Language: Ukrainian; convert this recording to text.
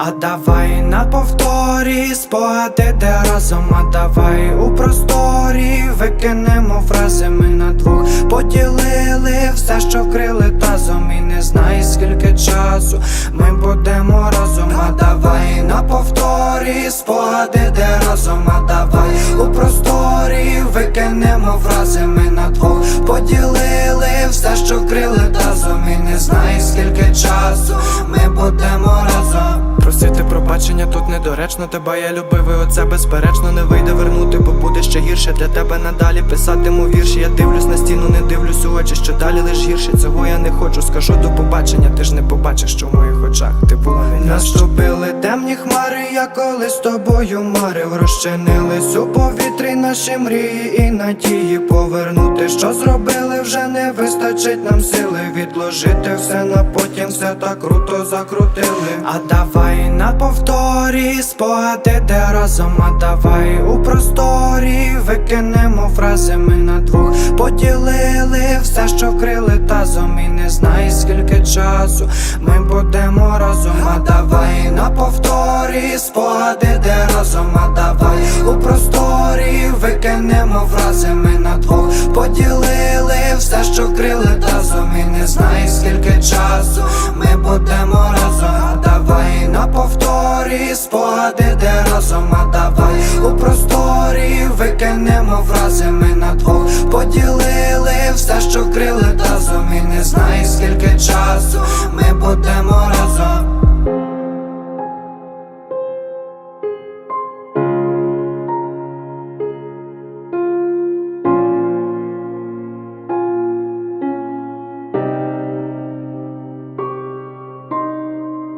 А давай на повторі спогади де разом, а давай у просторі викинемо фрази ми на двох. Поділили все, що вкрили тазом, і не знаю скільки часу ми будемо разом, а давай на повторі спогади де разом, а давай у просторі викинемо фрази ми на двох. Поділили все, що вкрили тазом, і не знаю скільки часу ми будемо пробачення тут недоречно, тебе я любив, і оце безперечно не вийде вернути, бо буде ще гірше для тебе надалі писатиму вірші. Я дивлюсь на стіну, не дивлюсь у очі, що далі лиш гірше. Цього я не хочу. Скажу до побачення, ти ж не побачиш, що в моїх очах ти була не Наступили темні хмари, я колись з тобою марив, розчинились у повітрі наші мрії і надії. Повернути, що зробили, вже не вистачить нам сили. Відложити все на потім, все так круто закрутили. А давай на повторі спогади де разом, а давай у просторі викинемо фрази ми на двох. Поділили все, що вкрили тазом, і не знаю скільки часу ми будемо разом, а давай на повторі спогади де разом, а давай у просторі викинемо фрази ми на двох. Поділили все, що вкрили тазом, і не знаю скільки часу ми будемо разом, а давай на повторі спогади де врази ми на двох поділ.